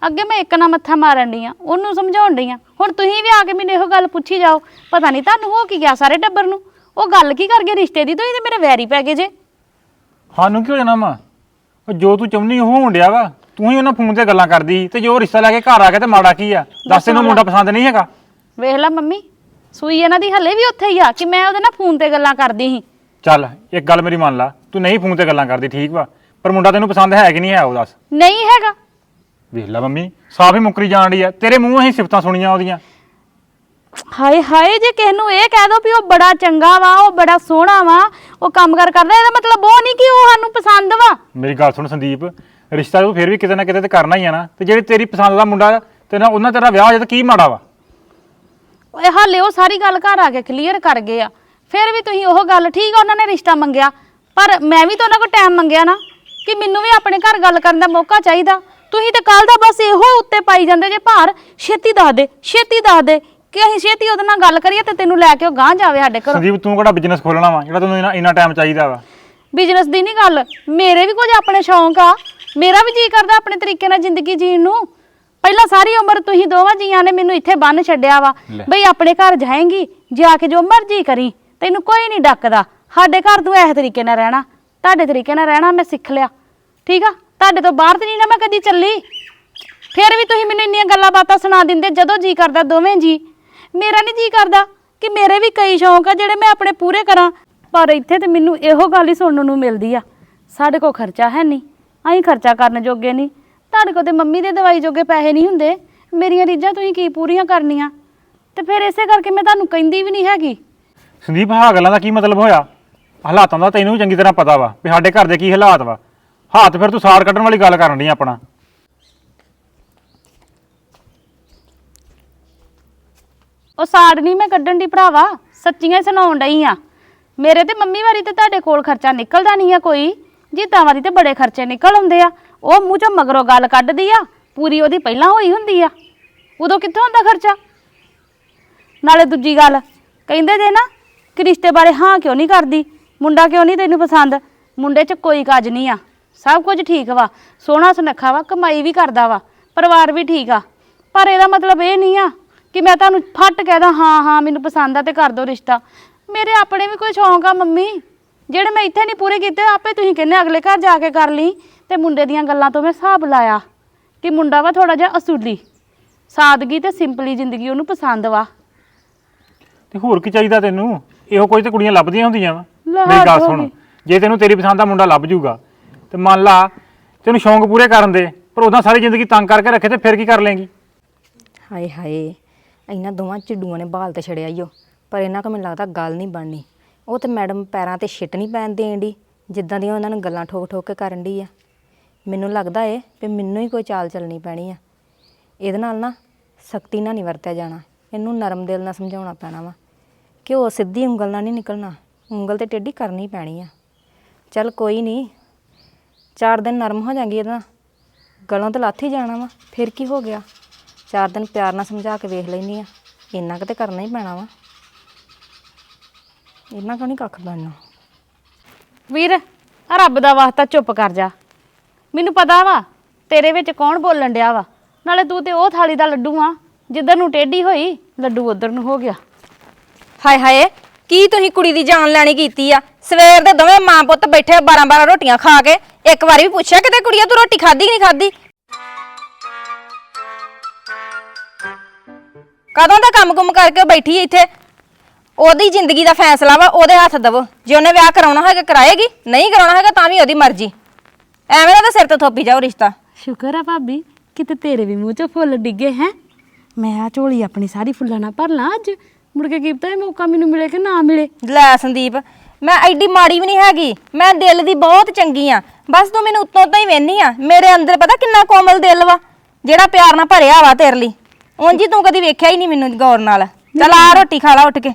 ਅੱਗੇ ਮੈਂ ਇੱਕ ਨਾ ਮੱਥਾ ਮਾਰਨ ਡਈ ਆ, ਉਹਨੂੰ ਸਮਝਾਉਣ ਡਈ ਆ। ਹੁਣ ਤੁਸੀਂ ਵੀ ਆ ਕੇ ਮੈਨੂੰ ਇਹੋ ਗੱਲ ਪੁੱਛੀ ਜਾਓ। ਪਤਾ ਨਹੀਂ ਤੁਹਾਨੂੰ ਹੋ ਕੀ ਗਿਆ ਸਾਰੇ ਟੱਬਰ ਨੂੰ। ਉਹ ਗੱਲ ਕੀ ਕਰ ਗਏ ਰਿਸ਼ਤੇ ਦੀ? ਤੁਸੀਂ ਤੇ ਮੇਰੇ ਵੈਰੀ ਪੈ ਗਏ ਜੇ।
ਸਾਨੂੰ ਕੀ ਹੋ ਜਾਣਾ ਵਾ? ਉਹ ਜੋ ਤੂੰ ਚਾਹੁੰਦੀ ਉਹ ਹੋਣ ਡਿਆ ਵਾ। ਤੂੰ ਹੀ ਉਹਨਾਂ ਫੋਨ ਤੇ ਗੱਲਾਂ ਕਰਦੀ। ਸੀ ਤੇ ਜੋ ਰਿਸ਼ਤਾ ਲੈ ਕੇ ਘਰ ਆ ਗਿਆ ਤੇ ਮਾੜਾ ਕੀ ਆ? ਦੱਸ ਇਹਨੂੰ ਮੁੰਡਾ ਪਸੰਦ ਨਹੀਂ ਹੈਗਾ।
ਵੇਖ ਲੈ ਮੰਮੀ ਸੂਈ ਇਹਨਾਂ ਦੀ ਹੱਲੇ ਵੀ ਉੱਥੇ ਹੀ ਆ ਕਿ ਮੈਂ ਉਹਦੇ ਨਾਲ ਫੋਨ ਤੇ ਗੱਲਾਂ ਕਰਦੀ ਸੀ।
ਚੱਲ ਇੱਕ ਗੱਲ ਮੇਰੀ ਮੰਨ ਲਾ। ਤੂੰ ਨਹੀਂ ਫੋਨ ਤੇ ਗੱਲਾਂ ਕਰਦੀ ਠੀਕ ਵਾ? ਪਰ ਮੁੰਡਾ ਤੈਨੂੰ ਪਸੰਦ ਹੈ ਕਿ ਨਹੀਂ ਹੈ ਉਹ ਦੱਸ।
ਨਹੀਂ ਹੈਗਾ।
ਵੇਖ ਲੈ ਮੰਮੀ ਸਾਫ਼ ਹੀ ਮੁੱਕਰੀ ਜਾਣ ਡਈ ਆ। ਤੇਰੇ ਮੂੰਹੋਂ ਹੀ ਸਿਫਤਾਂ ਸੁਣੀਆਂ ਉਹਦੀਆਂ।
ਹਾਏ ਹਾਏ ਜੇ ਕਿਸੇ ਨੂੰ ਇਹ ਕਹਿ ਦੋ ਵੀ ਉਹ ਬੜਾ ਚੰਗਾ ਵਾ ਉਹ ਬੜਾ ਸੋਹਣਾ ਵਾ ਉਹ ਕੰਮ ਕਰ ਕਰਦਾ ਇਹਦਾ ਮਤਲਬ ਉਹ ਨਹੀਂ ਕਿ ਉਹ ਸਾਨੂੰ ਪਸੰਦ ਵਾ।
ਮੇਰੀ ਗੱਲ ਸੁਣ ਸੰਦੀਪ ਰਿਸ਼ਤਾ ਤੂੰ ਫਿਰ ਵੀ ਕਿਤੇ ਨਾ ਕਿਤੇ ਤੇ ਕਰਨਾ ਹੀ ਆ ਨਾ ਤੇ ਜਿਹੜੀ ਤੇਰੀ ਪਸੰਦ ਦਾ ਮੁੰਡਾ ਤੇ ਨਾ ਉਹਨਾਂ ਤੇਰਾ ਵਿਆਹ ਹੋ ਜਾਏ ਤਾਂ ਕੀ ਮਾੜਾ ਵਾ?
ਓਏ ਹਾਲੇ ਉਹ ਸਾਰੀ ਗੱਲ ਘਰ ਆ ਕੇ ਕਲੀਅਰ ਕਰ ਗਏ ਆ। ਫਿਰ ਵੀ ਤੁਸੀਂ ਉਹ ਗੱਲ ਠੀਕ ਆ ਉਹਨਾਂ ਨੇ ਰਿਸ਼ਤਾ ਮੰਗਿਆ। ਪਰ ਮੈਂ ਵੀ ਤਾਂ ਉਹਨਾਂ ਕੋਲ ਟਾਈਮ ਮੰਗਿਆ ਨਾ ਕਿ ਮੈਨੂੰ ਵੀ ਆਪਣੇ ਘਰ ਗੱਲ ਕਰਨ ਦਾ ਮੌਕਾ ਚਾਹੀਦਾ। ਤੁਸੀਂ ਤੇ ਕੱਲ ਦਾ ਬਸ ਇਹੋ ਉੱਤੇ ਪਾਈ ਜਾਂਦੇ ਜੇ ਭਾਰ ਛੇਤੀ ਦੱਸ ਦੇ ਛੇਤੀ ਦੱਸ ਦੇ। ਕਿ ਅਸੀਂ ਛੇਤੀ ਉਹਦੇ ਨਾਲ ਗੱਲ ਕਰੀਏ ਤੇ ਤੈਨੂੰ ਲੈ ਕੇ ਉਹ ਗਾਂਹ ਜਾਵੇ ਸਾਡੇ ਘਰੋਂ।
ਸੰਦੀਪ ਤੂੰ ਕਿਹੜਾ ਬਿਜ਼ਨਸ ਖੋਲਣਾ ਵਾ? ਜਿਹੜਾ ਤੈਨੂੰ ਇੰਨਾ ਇੰਨਾ ਟਾਈਮ ਚਾਹੀਦਾ ਵਾ।
ਬਿਜ਼ਨਸ ਦੀ ਨਹੀਂ ਗੱਲ। ਮੇਰੇ ਵੀ ਕੁਝ ਆਪਣੇ ਸ਼ੌਂਕ ਆ। ਮੇਰਾ ਵੀ ਜੀ ਕਰਦਾ ਆਪਣੇ ਤਰੀਕੇ ਨਾਲ ਜ਼ਿੰਦਗੀ ਜੀਣ ਨੂੰ। ਪਹਿਲਾਂ ਸਾਰੀ ਉਮਰ ਤੁਸੀਂ ਦੋਵਾਂ ਜੀਆਂ ਨੇ ਮੈਨੂੰ ਇੱਥੇ ਬੰਨ ਛੱਡਿਆ ਵਾ।
ਲੈ।
ਬਈ ਆਪਣੇ ਘਰ ਜਾਏਂਗੀ ਜਾ ਕੇ ਜੋ ਮਰਜ਼ੀ ਕਰੀ। ਤੈਨੂੰ ਕੋਈ ਨਹੀਂ ਡੱਕਦਾ। ਸਾਡੇ ਘਰ ਤੂੰ ਇਸ ਤਰੀਕੇ ਨਾਲ ਰਹਿਣਾ। ਤੁਹਾਡੇ ਤਰੀਕੇ ਨਾਲ ਰਹਿਣਾ ਮੈਂ ਸਿੱਖ ਲਿਆ। ਠੀਕ ਆ? ਤੁਹਾਡੇ ਤੋਂ ਬਾਹਰ ਤੇ ਨਹੀਂ ਨਾ ਮੈਂ ਕਦੀ ਚੱਲੀ। ਫਿਰ ਵੀ ਤੁਸੀਂ ਮੈਨੂੰ ਇੰਨੀਆਂ ਗੱਲਾਂ ਬਾਤਾਂ ਸੁਣਾ ਦਿੰਦੇ ਜਦੋਂ ਜੀ ਕਰਦਾ ਦੋਵੇਂ ਜੀ। ਮੇਰਾ ਨਹੀਂ ਜੀ ਕਰਦਾ ਕਿ ਮੇਰੇ ਵੀ ਕਈ ਸ਼ੌਂਕ ਆ ਜਿਹੜੇ ਮੈਂ ਆਪਣੇ ਪੂਰੇ ਕਰਾਂ। ਪਰ ਇੱਥੇ ਤੇ ਮੈਨੂੰ ਇਹੋ ਗੱਲ ਹੀ ਸੁਣਨ ਨੂੰ ਮਿਲਦੀ ਆ। ਸਾਡੇ ਕੋਲ ਖਰਚਾ ਹੈ ਨਹੀਂ ਅਸੀਂ ਖਰਚਾ ਕਰਨ ਜੋਗੇ ਨਹੀਂ ਤੁਹਾਡੇ ਕੋਲ ਤੇ ਮੰਮੀ ਦੇ ਦਵਾਈ ਜੋਗੇ ਪੈਸੇ ਨਹੀਂ ਹੁੰਦੇ। ਮੇਰੀਆਂ ਰੀਝਾਂ ਤੁਸੀਂ ਕੀ ਪੂਰੀਆਂ ਕਰਨੀਆਂ? ਤੇ ਫਿਰ ਇਸੇ ਕਰਕੇ ਮੈਂ ਤੁਹਾਨੂੰ ਕਹਿੰਦੀ ਵੀ ਨਹੀਂ ਹੈਗੀ।
ਸੰਦੀਪ ਆਹ ਗੱਲਾਂ ਦਾ ਕੀ ਮਤਲਬ ਹੋਇਆ? ਹਾਲਾਤਾਂ ਦਾ ਤੈਨੂੰ ਵੀ ਚੰਗੀ ਤਰ੍ਹਾਂ ਪਤਾ ਵਾ ਵੀ ਸਾਡੇ ਘਰ ਦੇ ਕੀ ਹਾਲਾਤ ਵਾ। ਹੱਥ ਫਿਰ ਤੂੰ ਸਾਰ ਕੱਢਣ ਵਾਲੀ ਗੱਲ ਕਰਨ ਡਈ ਆਪਣਾ।
ਉਹ ਸਾੜ ਨਹੀਂ ਮੈਂ ਕੱਢਣ ਦੀ ਭਰਾਵਾ, ਸੱਚੀਆਂ ਹੀ ਸੁਣਾਉਣ ਡਈ ਆ। ਮੇਰੇ ਤੇ ਮੰਮੀ ਵਾਰੀ ਤੇ ਤੁਹਾਡੇ ਕੋਲ ਖਰਚਾ ਨਿਕਲਦਾ ਨਹੀਂ ਆ ਕੋਈ। ਜੀਤਾਂ ਵਾਰੀ ਤੇ ਬੜੇ ਖਰਚੇ ਨਿਕਲ ਆਉਂਦੇ ਆ। ਉਹ ਮੂੰਹ ਚੋਂ ਮਗਰੋਂ ਗੱਲ ਕੱਢਦੀ ਆ, ਪੂਰੀ ਉਹਦੀ ਪਹਿਲਾਂ ਹੋਈ ਹੁੰਦੀ ਆ। ਉਦੋਂ ਕਿੱਥੋਂ ਹੁੰਦਾ ਖਰਚਾ? ਨਾਲੇ ਦੂਜੀ ਗੱਲ, ਕਹਿੰਦੇ ਜੇ ਨਾ ਕਿ ਰਿਸ਼ਤੇ ਬਾਰੇ ਹਾਂ ਕਿਉਂ ਨਹੀਂ ਕਰਦੀ? ਮੁੰਡਾ ਕਿਉਂ ਨਹੀਂ ਤੈਨੂੰ ਪਸੰਦ? ਮੁੰਡੇ 'ਚ ਕੋਈ ਕਾਜ ਨਹੀਂ ਆ। ਸਭ ਕੁਝ ਠੀਕ ਵਾ। ਸੋਹਣਾ ਸੁਨੱਖਾ ਵਾ, ਕਮਾਈ ਵੀ ਕਰਦਾ ਵਾ। ਪਰਿਵਾਰ ਵੀ ਠੀਕ ਆ। ਪਰ ਇਹਦਾ ਮਤਲਬ ਇਹ ਨਹੀਂ ਆ ਕਿ ਮੈਂ ਤੁਹਾਨੂੰ ਫੱਟ ਕਹਿਦਾ ਹਾਂ ਹਾਂ ਮੈਨੂੰ ਪਸੰਦ ਆ ਤੇ ਕਰ ਦੋ ਰਿਸ਼ਤਾ। ਮੇਰੇ ਆਪਣੇ ਵੀ ਕੋਈ ਸ਼ੌਂਕ ਆ ਮੰਮੀ। ਜਿਹੜੇ ਮੈਂ ਇੱਥੇ ਨਹੀਂ ਪੂਰੇ ਕੀਤੇ ਆਪੇ ਤੁਸੀਂ ਕਹਿੰਦੇ ਅਗਲੇ ਘਰ ਜਾ ਕੇ ਕਰ ਲਈ। ਤੇ ਮੁੰਡੇ ਦੀਆਂ ਗੱਲਾਂ ਤੋਂ ਮੈਂ ਹਿਸਾਬ ਲਾਇਆ ਕਿ ਮੁੰਡਾ ਵਾ ਥੋੜਾ ਜਿਹਾ ਅਸੂਲੀ। ਸਾਦਗੀ ਤੇ ਸਿੰਪਲੀ ਜ਼ਿੰਦਗੀ ਉਹਨੂੰ ਪਸੰਦ ਵਾ।
ਤੇ ਹੋਰ ਕੀ ਚਾਹੀਦਾ ਤੈਨੂੰ? ਇਹੋ ਕੋਈ ਤੇ ਕੁੜੀਆਂ ਲੱਭਦੀਆਂ ਹੁੰਦੀਆਂ ਵਾ।
ਲੈ
ਮੇਰੀ ਗੱਲ ਸੁਣ। ਜੇ ਤੈਨੂੰ ਤੇਰੀ ਪਸੰਦ ਦਾ ਮੁੰਡਾ ਲੱਭ ਜੂਗਾ। ਤੇ ਮੰਨ ਲਾ ਤੈਨੂੰ ਸ਼ੌਂਕ ਪੂਰੇ ਕਰਨ ਦੇ ਪਰ ਉਦਾਂ ਸਾਰੀ ਜ਼ਿੰਦਗੀ ਤੰਗ ਕਰਕੇ ਰੱਖੇ ਤੇ ਫਿਰ ਕੀ ਕਰ ਲੇਂਗੀ?
ਹਾਏ ਹਾਏ। ਇਹਨਾਂ ਦੋਵਾਂ ਚਿੜੂਆਂ ਨੇ ਬਾਲ ਤੇ ਛੜਿਆ ਈਓ ਪਰ ਇਹਨਾਂ ਕੋ ਮੈਨੂੰ ਲੱਗਦਾ ਗੱਲ ਨਹੀਂ ਬਣਨੀ। ਉਹ ਤੇ ਮੈਡਮ ਪੈਰਾਂ ਤੇ ਛਿੱਟ ਨਹੀਂ ਪੈਣ ਦੇਣ ਦੀ ਜਿੱਦਾਂ ਦੀਆਂ ਉਹਨਾਂ ਨੂੰ ਗੱਲਾਂ ਠੋਕ ਠੋਕ ਕੇ ਕਰਨ ਦੀ ਆ। ਮੈਨੂੰ ਲੱਗਦਾ ਏ ਵੀ ਮੈਨੂੰ ਹੀ ਕੋਈ ਚਾਲ ਚੱਲਣੀ ਪੈਣੀ ਆ। ਇਹਦੇ ਨਾਲ ਨਾ ਸਖਤੀ ਨਾਲ ਨਹੀਂ ਵਰਤਿਆ ਜਾਣਾ। ਇਹਨੂੰ ਨਰਮ ਦਿਲ ਨਾਲ ਸਮਝਾਉਣਾ ਪੈਣਾ ਵਾ। ਕਿ ਉਹ ਸਿੱਧੀ ਉਂਗਲ ਨਾਲ ਨਹੀਂ ਨਿਕਲਣਾ। ਉਂਗਲ ਤੇ ਟੇਢੀ ਕਰਨੀ ਪੈਣੀ ਆ। ਚੱਲ ਕੋਈ ਨਹੀਂ, ਚਾਰ ਦਿਨ ਨਰਮ ਹੋ ਜਾਗੀ ਇਹਦਾ ਗਲੋਂ ਤਾਂ ਲੱਥ ਹੀ ਜਾਣਾ ਵਾ। ਫਿਰ ਕੀ ਹੋ ਗਿਆ? ਚਾਰ ਦਿਨ ਪਿਆਰ ਨਾਲ ਸਮਝਾ ਕੇ ਵੇਖ ਲੈਣੀ ਆ। ਇੰਨਾ ਕੁ ਤੇ ਕਰਨਾ ਹੀ ਪੈਣਾ ਵਾ। ਇੰਨਾ ਕਿਉਂ ਨਹੀਂ ਕੱਖ ਬਣਨਾ?
ਵੀਰ ਆ ਰੱਬ ਦਾ ਵਾਸਤਾ ਚੁੱਪ ਕਰ ਜਾ। ਮੈਨੂੰ ਪਤਾ ਵਾ ਤੇਰੇ ਵਿੱਚ ਕੌਣ ਬੋਲਣ ਡਿਆ ਵਾ। ਨਾਲੇ ਤੂੰ ਤੇ ਉਹ ਥਾਲੀ ਦਾ ਲੱਡੂ ਆ ਜਿੱਧਰ ਨੂੰ ਟੇਢੀ ਹੋਈ ਲੱਡੂ ਉਧਰ ਨੂੰ ਹੋ ਗਿਆ।
ਹਾਏ ਹਾਏ ਕੀ ਤੁਸੀਂ ਕੁੜੀ ਦੀ ਜਾਨ ਲੈਣੀ ਕੀਤੀ ਆ? ਸਵੇਰ ਦੇ ਦੋਵੇਂ ਮਾਂ ਪੁੱਤ ਬੈਠੇ 12 12 ਰੋਟੀਆਂ ਖਾ ਕੇ ਇੱਕ ਵਾਰੀ ਵੀ ਪੁੱਛਿਆ ਕਿਤੇ ਕੁੜੀਆ ਤੂੰ ਰੋਟੀ ਖਾਧੀ ਕਿ ਨਹੀਂ ਖਾਧੀ? ਕਦੋਂ ਦਾ ਕੰਮ ਕੁਮ ਕਰਕੇ ਬੈਠੀ ਇੱਥੇ? ਉਹਦੀ ਜ਼ਿੰਦਗੀ ਦਾ ਫੈਸਲਾ ਵਾ ਉਹਦੇ ਹੱਥ ਦਵੋ। ਜੇ ਉਹਨੇ ਵਿਆਹ ਕਰਾਉਣਾ ਹੋਏਗਾ ਕਰਾਏਗੀ ਨਹੀਂ ਕਰਾਉਣਾ ਹੈਗਾ ਤਾਂ ਵੀ ਉਹਦੀ ਮਰਜ਼ੀ। ਐਵੇਂ ਨਾ ਤਾਂ ਸਿਰ ਤੇ ਥੋਪੀ ਜਾਓ ਰਿਸ਼ਤਾ।
ਸ਼ੁਕਰ ਆ ਭਾਬੀ ਕਿਤੇ ਤੇਰੇ ਵੀ ਮੂੰਹ 'ਚ ਫੁੱਲ ਡਿੱਗੇ ਹੈ। ਮੈਂ ਆ ਝੋਲੀ ਆਪਣੀ ਸਾਰੀ ਫੁੱਲਾਂ ਨਾਲ ਭਰ ਲਾਂ ਅੱਜ। ਮੁੜ ਕੇ ਕੀ ਪਤਾ ਇਹ ਮੌਕਾ ਮੈਨੂੰ ਮਿਲੇ ਕਿ ਨਾ ਮਿਲੇ।
ਲੈ ਸੰਦੀਪ ਮੈਂ ਐਡੀ ਮਾੜੀ ਵੀ ਨਹੀਂ ਹੈਗੀ। ਮੈਂ ਦਿਲ ਦੀ ਬਹੁਤ ਚੰਗੀ ਆ। ਬਸ ਤੂੰ ਮੈਨੂੰ ਉੱਤੋਂ ਤੋਂ ਹੀ ਵੇਹਨੀ ਆ। ਮੇਰੇ ਅੰਦਰ ਪਤਾ ਕਿੰਨਾ ਕੋਮਲ ਦਿਲ ਵਾ ਜਿਹੜਾ ਪਿਆਰ ਨਾਲ ਭਰਿਆ ਵਾ ਤੇਰੇ ਲਈ। ਉਂਝ ਤੂੰ ਕਦੀ ਵੇਖਿਆ ਹੀ ਨਹੀਂ ਮੈਨੂੰ ਗੌਰ ਨਾਲ। ਚੱਲ ਆ ਰੋਟੀ ਖਾ ਲਾ ਉੱਠ ਕੇ।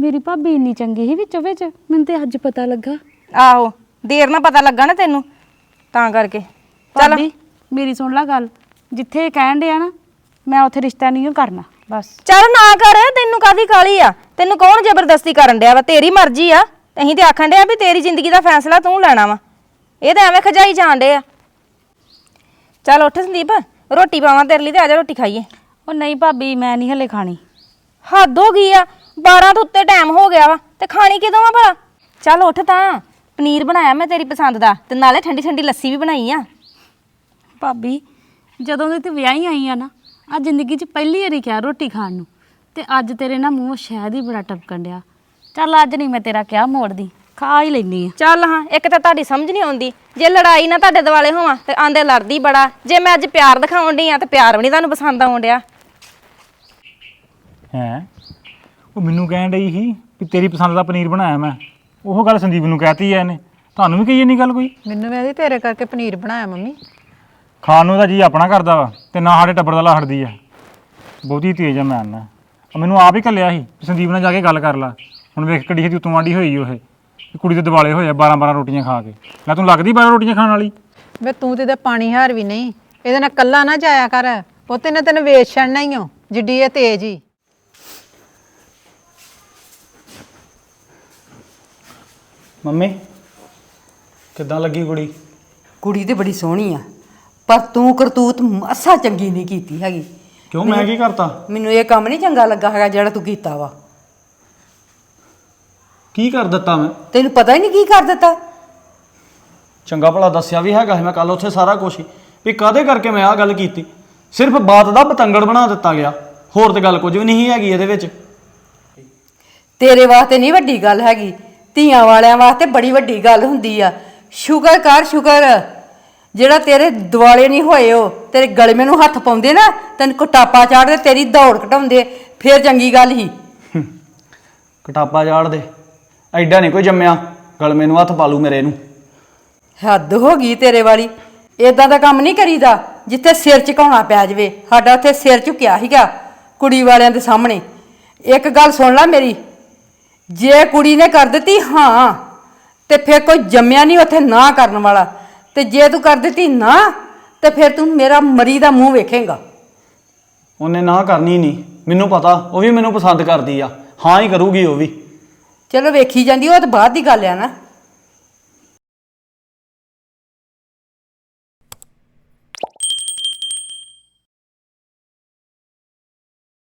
ਮੇਰੀ ਭਾਬੀ ਇੰਨੀ ਚੰਗੀ ਸੀ ਵਿੱਚੋਂ ਵਿੱਚ ਮੈਨੂੰ ਤੇ ਅੱਜ ਪਤਾ ਲੱਗਾ।
ਆਹੋ ਦੇਰ ਨਾਲ ਪਤਾ ਲੱਗਾ ਨਾ ਤੈਨੂੰ। ਤਾਂ ਕਰਕੇ। ਚੱਲ।
ਭਾਬੀ ਮੇਰੀ ਸੁਣ ਲੈ ਗੱਲ। ਜਿੱਥੇ ਇਹ ਕਹਿਣ ਡਿਆ ਨਾ ਮੈਂ ਉੱਥੇ ਰਿਸ਼ਤਾ ਨਹੀਂ ਕਰਨਾ ਬਸ।
ਚੱਲ ਨਾ ਕਰ ਤੈਨੂੰ ਕਾਦੀ ਕਾਲੀ ਆ? ਤੈਨੂੰ ਕੌਣ ਜ਼ਬਰਦਸਤੀ ਕਰਨ ਡਿਆ ਵਾ? ਤੇਰੀ ਮਰਜ਼ੀ ਆ। ਅਸੀਂ ਤੇ ਆਖਣ ਡਿਆ ਵੀ ਤੇਰੀ ਜ਼ਿੰਦਗੀ ਦਾ ਫੈਸਲਾ ਤੂੰ ਲੈਣਾ ਵਾ। ਇਹ ਤਾਂ ਐਵੇਂ ਖਜਾਈ ਜਾਣ ਡੇ ਆ। ਚੱਲ ਉੱਠ ਸੰਦੀਪ ਰੋਟੀ ਪਾਵਾਂ ਤੇਰੇ ਲਈ ਤੇ ਆ ਜਾ ਰੋਟੀ ਖਾਈਏ।
ਉਹ ਨਹੀਂ ਭਾਬੀ ਮੈਂ ਨਹੀਂ ਹਲੇ ਖਾਣੀ।
ਹੱਦ ਹੋ ਗਈ ਆ 12 ਤੋਂ ਉੱਤੇ ਟਾਈਮ ਹੋ ਗਿਆ ਵਾ ਤੇ ਖਾਣੀ ਕਿਦੋਂ ਆ ਭਲਾ? ਚੱਲ ਉੱਠ ਤਾਂ ਪਨੀਰ ਬਣਾਇਆ ਮੈਂ ਤੇਰੀ ਪਸੰਦ ਦਾ ਤੇ ਨਾਲੇ ਠੰਡੀ ਠੰਡੀ ਲੱਸੀ ਵੀ ਬਣਾਈ ਆ।
ਭਾਬੀ ਜਦੋਂ ਦੀ ਤੇ ਵਿਆਹੀ ਆਈ ਆ ਨਾ ਆ ਜ਼ਿੰਦਗੀ 'ਚ ਪਹਿਲੀ ਵਾਰੀ ਕਿਹਾ ਰੋਟੀ ਖਾਣ ਨੂੰ ਤੇ ਅੱਜ ਤੇਰੇ ਨਾ ਮੂੰਹ ਸ਼ਾਇਦ ਹੀ ਬੜਾ ਟਪਕਣ ਡਿਆ। ਚੱਲ ਅੱਜ ਨਹੀਂ ਮੈਂ ਤੇਰਾ ਕਿਹਾ ਮੋੜਦੀ ਖਾ ਹੀ ਲੈਨੀ ਆ।
ਚੱਲ ਹਾਂ ਇੱਕ ਤਾਂ ਤੁਹਾਡੀ ਸਮਝ ਨਹੀਂ ਆਉਂਦੀ ਜੇ ਲੜਾਈ ਨਾ ਤੁਹਾਡੇ ਦਿਵਾਲੇ ਹੋਵਾਂ ਤੇ ਆਂਦੇ ਲੜਦੀ ਬੜਾ ਜੇ ਮੈਂ ਅੱਜ ਪਿਆਰ ਦਿਖਾਉਣ ਡਈ ਆ ਤੇ ਪਿਆਰ ਵੀ ਨਹੀਂ ਤੁਹਾਨੂੰ ਪਸੰਦ ਆਉਣ ਡਿਆ।
ਹੈ? ਉਹ ਮੈਨੂੰ ਕਹਿਣ ਡਈ ਸੀ ਵੀ ਤੇਰੀ ਪਸੰਦ ਦਾ ਪਨੀਰ ਬਣਾਇਆ ਮੈਂ। ਉਹ ਗੱਲ ਸੰਦੀਪ ਨੂੰ ਕਹਿਤੀ ਐ ਇਹਨੇ। ਤੁਹਾਨੂੰ ਵੀ ਕਹੀ ਨਹੀਂ ਗੱਲ ਕੋਈ?
ਮੈਨੂੰ ਵੀ ਇਹਦੀ ਤੇਰੇ ਕਰਕੇ ਪਨੀਰ ਬਣਾਇਆ ਮੰਮੀ।
ਖਾਣ ਨੂੰ ਤਾਂ ਜੀ ਆਪਣਾ ਕਰਦਾ ਵਾ ਤੇ ਨਾ ਸਾਡੇ ਟੱਬਰ ਦਾ ਲੜਦੀ ਆ। ਬਹੁਤੀ ਤੇਜ਼ ਆ ਮੈਂ ਨਾ ਮੈਨੂੰ ਆਪ ਹੀ ਕੱਲਿਆ ਸੀ ਵੀ ਸੰਦੀਪ ਨਾਲ ਜਾ ਕੇ ਗੱਲ ਕਰ ਲਾ। ਹੁਣ ਵੇਖ ਕਿੱਡੀ ਦੀ ਉਤੋਂ ਆਂਡੀ ਹੋਈ ਉਹ। ਇਹ ਕੁੜੀ ਦੇ ਦਿਵਾਲੇ ਹੋਏ 12 12 ਰੋਟੀਆਂ ਖਾ ਕੇ। ਲੈ ਤੂੰ ਲੱਗਦੀ 12 ਰੋਟੀਆਂ ਖਾਣ ਵਾਲੀ?
ਵੇ ਤੂੰ ਤੇ ਇਹਦਾ ਪਾਣੀ ਹਾਰ ਵੀ ਨਹੀਂ। ਇਹਦੇ ਨਾਲ ਕੱਲਾ ਨਾ ਜਾਇਆ ਕਰ। ਉਹ ਤੇ ਨੇ ਤੈਨੂੰ ਵੇਚ ਛੱਡਣਾ ਹੀ ਓ। ਜਿੱਡੀ ਇਹ ਤੇਜ਼ ਹੀ।
ਮੰਮੀ ਕਿੱਦਾਂ ਲੱਗੀ ਕੁੜੀ?
ਕੁੜੀ ਤੇ ਬੜੀ ਸੋਹਣੀ ਆ ਪਰ ਤੂੰ ਕਰਤੂਤ ਮਸਾ ਚੰਗੀ ਨਹੀਂ ਕੀਤੀ ਹੈਗੀ।
ਕਿਉਂ ਮੈਂ ਕੀ ਕਰਤਾ?
ਮੈਨੂੰ ਇਹ ਕੰਮ ਨਹੀਂ ਚੰਗਾ ਲੱਗਾ ਹੈਗਾ ਜਿਹੜਾ ਤੂੰ ਕੀਤਾ ਵਾ।
ਕੀ ਕਰ ਦਿੱਤਾ ਮੈਂ?
ਤੈਨੂੰ ਪਤਾ ਹੀ ਨਹੀਂ ਕੀ ਕਰ ਦਿੱਤਾ।
ਚੰਗਾ ਭਲਾ ਦੱਸਿਆ ਵੀ ਹੈਗਾ ਸੀ ਮੈਂ ਕੱਲ ਉੱਥੇ ਸਾਰਾ ਕੁਝ ਵੀ ਕਾਦੇ ਕਰਕੇ ਮੈਂ ਆਹ ਗੱਲ ਕੀਤੀ? ਸਿਰਫ ਬਾਤ ਦਾ ਪਤੰਗੜ ਬਣਾ ਦਿੱਤਾ ਗਿਆ। ਹੋਰ ਤੇ ਗੱਲ ਕੁਝ ਵੀ ਨਹੀਂ ਹੈਗੀ ਇਹਦੇ ਵਿੱਚ।
ਤੇਰੇ ਵਾਸਤੇ ਨਹੀਂ ਵੱਡੀ ਗੱਲ ਹੈਗੀ। ਧੀਆਂ ਵਾਲਿਆਂ ਵਾਸਤੇ ਬੜੀ ਵੱਡੀ ਗੱਲ ਹੁੰਦੀ ਆ। ਸ਼ੁਕਰ ਕਰ ਸ਼ੁਕਰ ਜਿਹੜਾ ਤੇਰੇ ਦਿਵਾਲੇ ਨਹੀਂ ਹੋਏ ਉਹ ਤੇਰੇ ਗਲਮੇ ਨੂੰ ਹੱਥ ਪਾਉਂਦੇ ਨਾ ਤੈਨੂੰ ਕਟਾਪਾ ਚਾੜਦੇ ਤੇਰੀ ਦੌੜ ਘਟਾਉਂਦੇ ਫੇਰ ਚੰਗੀ ਗੱਲ ਹੀ।
ਕਟਾਪਾ ਜਾੜ ਦੇ ਐਡਾ ਨਹੀਂ ਕੋਈ ਜੰਮਿਆ ਗਲਮੇ ਨੂੰ ਹੱਥ ਪਾਲੂ ਮੇਰੇ ਨੂੰ।
ਹੱਦ ਹੋ ਗਈ ਤੇਰੇ ਵਾਲੀ। ਇਦਾਂ ਦਾ ਕੰਮ ਨਹੀਂ ਕਰੀਦਾ ਜਿੱਥੇ ਸਿਰ ਝੁਕਾਉਣਾ ਪੈ ਜਾਵੇ। ਸਾਡਾ ਉੱਥੇ ਸਿਰ ਝੁਕਿਆ ਸੀਗਾ ਕੁੜੀ ਵਾਲਿਆਂ ਦੇ ਸਾਹਮਣੇ। ਇੱਕ ਗੱਲ ਸੁਣ ਲੈ ਮੇਰੀ। ਜੇ ਕੁੜੀ ਨੇ ਕਰ ਦਿੱਤੀ ਹਾਂ। ਤੇ ਫਿਰ ਕੋਈ ਜੰਮਿਆ ਨਹੀਂ ਉੱਥੇ ਨਾ ਕਰਨ ਵਾਲਾ। ਤੇ ਜੇ ਤੂੰ ਕਰ ਦਿੱਤੀ ਨਾ ਤੇ ਫਿਰ ਤੂੰ ਮੇਰਾ ਮਰੀ ਦਾ ਮੂੰਹ ਵੇਖੇਂਗਾ।
ਉਹਨੇ ਨਾ ਕਰਨੀ ਨਹੀਂ ਮੈਨੂੰ ਪਤਾ ਉਹ ਵੀ ਮੈਨੂੰ ਪਸੰਦ ਕਰਦੀ ਆ। ਹਾਂ ਹੀ ਕਰੂਗੀ ਉਹ ਵੀ।
ਚਲੋ ਵੇਖੀ ਜਾਂਦੀ ਉਹ ਤਾਂ ਬਾਅਦ ਦੀ ਗੱਲ ਆ ਨਾ।